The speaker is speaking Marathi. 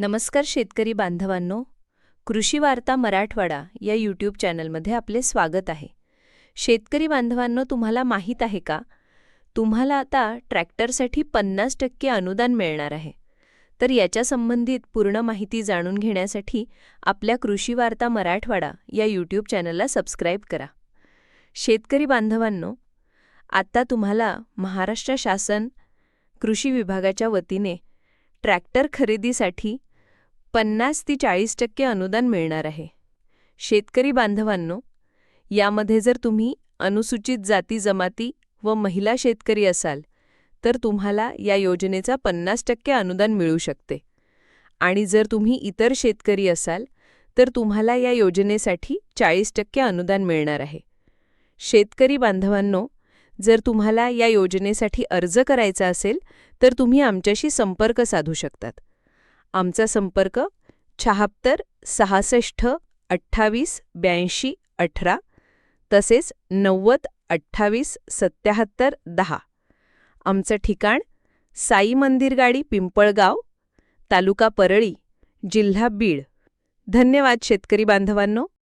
नमस्कार शेतकरी बांधवांनो. कृषी वार्ता मराठवाडा या यूट्यूब चॅनलमध्ये आपले स्वागत आहे. शेतकरी बांधवांनो तुम्हाला माहीत आहे का? तुम्हाला आता ट्रॅक्टरसाठी पन्नास टक्के अनुदान मिळणार आहे. तर याच्या संबंधित पूर्ण माहिती जाणून घेण्यासाठी आपल्या कृषी वार्ता मराठवाडा या यूट्यूब चॅनलला सबस्क्राईब करा. शेतकरी बांधवांनो आता तुम्हाला महाराष्ट्र शासन कृषी विभागाच्या वतीने ट्रॅक्टर खरेदीसाठी पन्नास ते चाळीस टक्के अनुदान मिळणार आहे. शेतकरी बांधवांनो यामध्ये जर तुम्ही अनुसूचित जाती जमाती व महिला शेतकरी असाल तर तुम्हाला या योजनेचा पन्नास टक्के अनुदान मिळू शकते. आणि जर तुम्ही इतर शेतकरी असाल तर तुम्हाला या योजनेसाठी चाळीस टक्के अनुदान मिळणार आहे. शेतकरी बांधवांनो जर तुम्हाला या योजनेसाठी अर्ज करायचा असेल तर तुम्ही आमच्याशी संपर्क साधू शकतात. आमचा संपर्क शहात्तर सहासष्ट अठ्ठावीस ब्याऐंशी अठरा तसेच नव्वद अठ्ठावीस सत्याहत्तर दहा. आमचं ठिकाण साई मंदिरगाडी पिंपळगाव तालुका परळी जिल्हा बीड. धन्यवाद शेतकरी बांधवांनो.